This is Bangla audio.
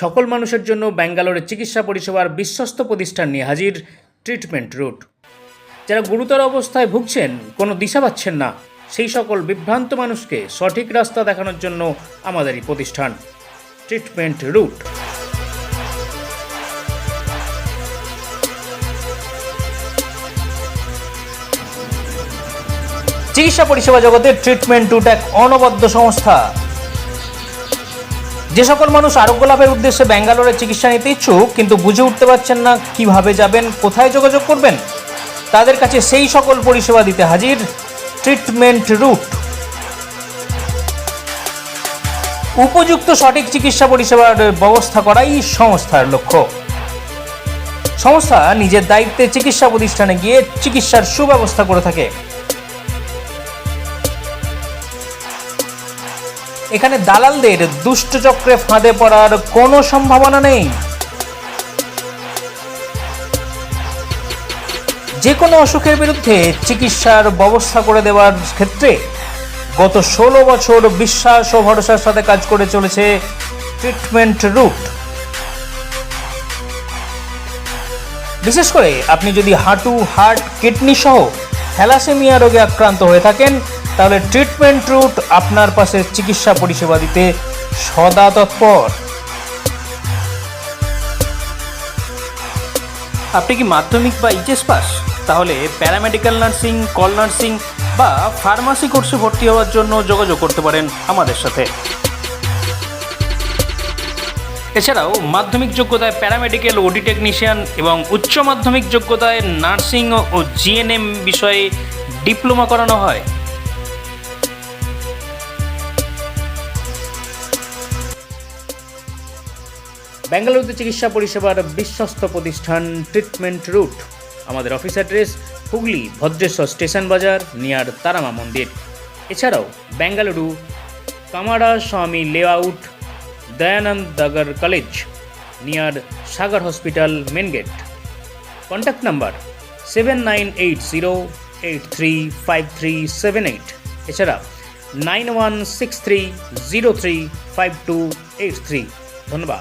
সকল মানুষের জন্য ব্যাঙ্গালোরের চিকিৎসা পরিষেবার বিশ্বস্ত প্রতিষ্ঠান নিয়ে হাজির ট্রিটমেন্ট রুট। যারা গুরুতর অবস্থায় ভুগছেন, কোনো দিশা পাচ্ছেন না, সেই সকল বিভ্রান্ত মানুষকে সঠিক রাস্তা দেখানোর জন্য আমাদের এই প্রতিষ্ঠান। Treatment route. চিকিৎসা পরিষেবা জগতে ট্রিটমেন্ট রুট এক অনবদ্য সংস্থা। যে সকল মানুষ আরোগ্য লাভের উদ্দেশ্যে ব্যাঙ্গালোরে চিকিৎসা নিতে ইচ্ছুক, কিন্তু বুঝে উঠতে পারছেন না কীভাবে যাবেন, কোথায় যোগাযোগ করবেন, তাদের কাছে সেই সকল পরিষেবা দিতে হাজির ট্রিটমেন্ট রুট। উপযুক্ত সঠিক চিকিৎসা পরিষেবার ব্যবস্থা করাই সংস্থার লক্ষ্য। সংস্থা নিজের দায়িত্বে চিকিৎসা প্রতিষ্ঠানে গিয়ে চিকিৎসার সুব্যবস্থা করে থাকে। এখানে দালালদের দুষ্ট চক্রে ফাঁদে পড়ার কোনো সম্ভাবনা নেই। যে কোনো অসুখের বিরুদ্ধে চিকিৎসার ব্যবস্থা করে দেওয়ার ক্ষেত্রে গত ষোলো বছর বিশ্বাস ও ভরসার সাথে কাজ করে চলেছে ট্রিটমেন্ট রুট। বিশেষ করে আপনি যদি হাঁটু, হার্ট, কিডনি সহ থ্যালাসেমিয়া রোগে আক্রান্ত হয়ে থাকেন তাহলে ট্রিটমেন্ট রুট আপনার পাশে চিকিৎসা পরিষেবা দিতে সদা তৎপর। আপনি কি মাধ্যমিক বা এইচএস পাস? তাহলে প্যারামেডিক্যাল নার্সিং, কল নার্সিং বা ফার্মাসি কোর্সে ভর্তি হওয়ার জন্য যোগাযোগ করতে পারেন আমাদের সাথে। এছাড়াও মাধ্যমিক যোগ্যতায় প্যারামেডিক্যাল ওডি টেকনিশিয়ান এবং উচ্চ মাধ্যমিক যোগ্যতায় নার্সিং ও জিএনএম বিষয়ে ডিপ্লোমা করানো হয়। বেঙ্গালুরুতে চিকিৎসা পরিষেবার বিশ্বস্ত প্রতিষ্ঠান ট্রিটমেন্ট রুট। আমাদের office address Hooghly Bhadreswar station বাজার নিয়ার তারামা মন্দির। এছাড়াও Bengaluru Kamara Swami layout Dayananda Dagar college near Sagar hospital main gate. Contact number seven nine eight zero eight three five three seven eight. এছাড়া nine one six three zero three five two eight three. ধন্যবাদ।